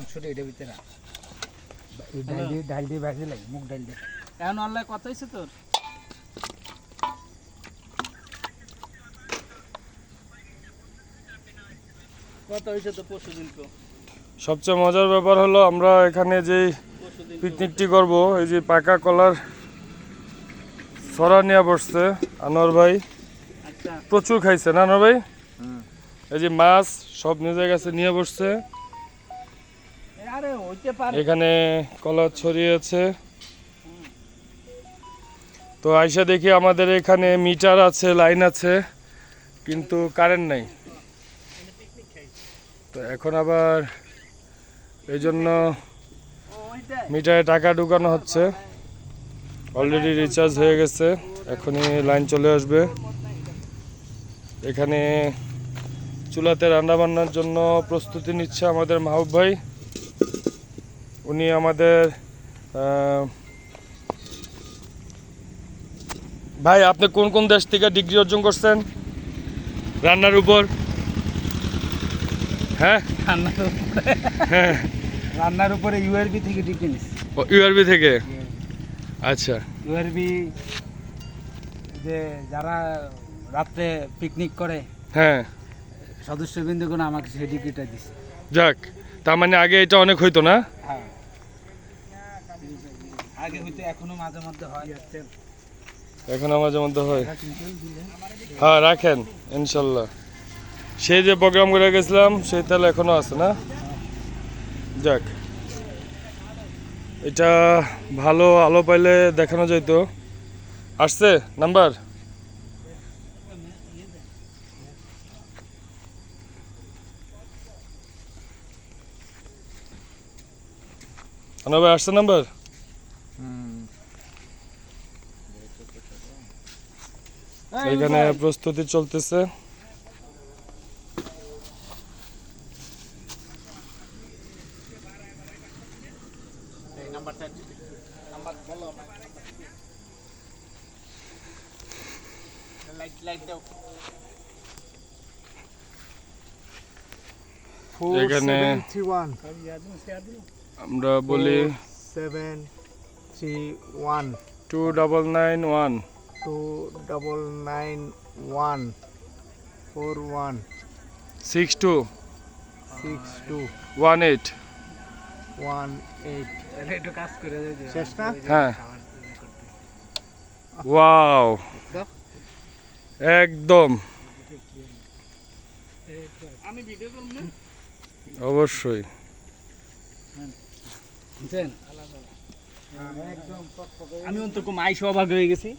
মাংসটা এটা ভিতরে রাখ। ডাল দিয়ে ডাল দিয়ে ভাজি লাগে মুগ ডাল দিয়ে। এখন অনলাইন কত হয়েছে তোর? কত হয়েছে তো পরশু দিন সবচেয়ে মজার ব্যাপার হলো আমরা এখানে যে পিকনিকটি করব এই যে পাকা কলার সরা নিয়ে বসছে আনোয়ার ভাই। আচ্ছা। প্রচুর খাইছে না আনোয়ার ভাই? এই যে মাছ সব নিজের কাছে নিয়ে বসছে। এখানে কলা ছড়িয়েছে। তো আইসা দেখি আমাদের এখানে মিটার আছে, লাইন আছে, কিন্তু কারেন্ট নাই। তো এখন আবার এই জন্য মিটারে টাকা ঢুকানো হচ্ছে। অলরেডি রিচার্জ হয়ে গেছে, এখনই লাইন চলে আসবে। এখানে চুলাতে রান্না বান্নার জন্য প্রস্তুতি নিচ্ছে আমাদের মাহবুব ভাই। উনি আমাদের ভাই আপনি কোন কোন দেশ থেকে ডিগ্রি অর্জন করছেন? রান্নার উপর। হ্যাঁ? রান্নার উপরে। হ্যাঁ। রান্নার উপরে ইউআরবি থেকে ডিগ্রি নিচ্ছি ইউআরবি থেকে? আচ্ছা। ইউআরবি যে যারা রাত্রে পিকনিক করে হ্যাঁ। সদস্যবৃন্দগুলো আমাকে সেই ডিগ্রিটা দিচ্ছে যাক তার মানে আগে এটা অনেক হইতো না? আগে হইতে এখনও মাঝে মধ্যে হয়। এখন মাঝে মধ্যে হয়? হ্যাঁ রাখেন ইনশাল্লাহ। সেই যে প্রোগ্রাম করে গেছিলাম সেই তাহলে এখনও আছে না? যাক। এটা ভালো আলো পাইলে দেখানো যাইতো। আসছে নাম্বার? ভাই আসছে নাম্বার? এখানে প্রস্তুতি চলতেছে। এখানে আমরা বলি seven three one two double nine one two double nine one four one six two six two one eight one eight একটু কাজ করে। শেষ না? হ্যাঁ। ওয়াও একদম। আমি ভিডিও করব অবশ্যই। আমি অন্তত মাইশ অবাক হয়ে গেছি।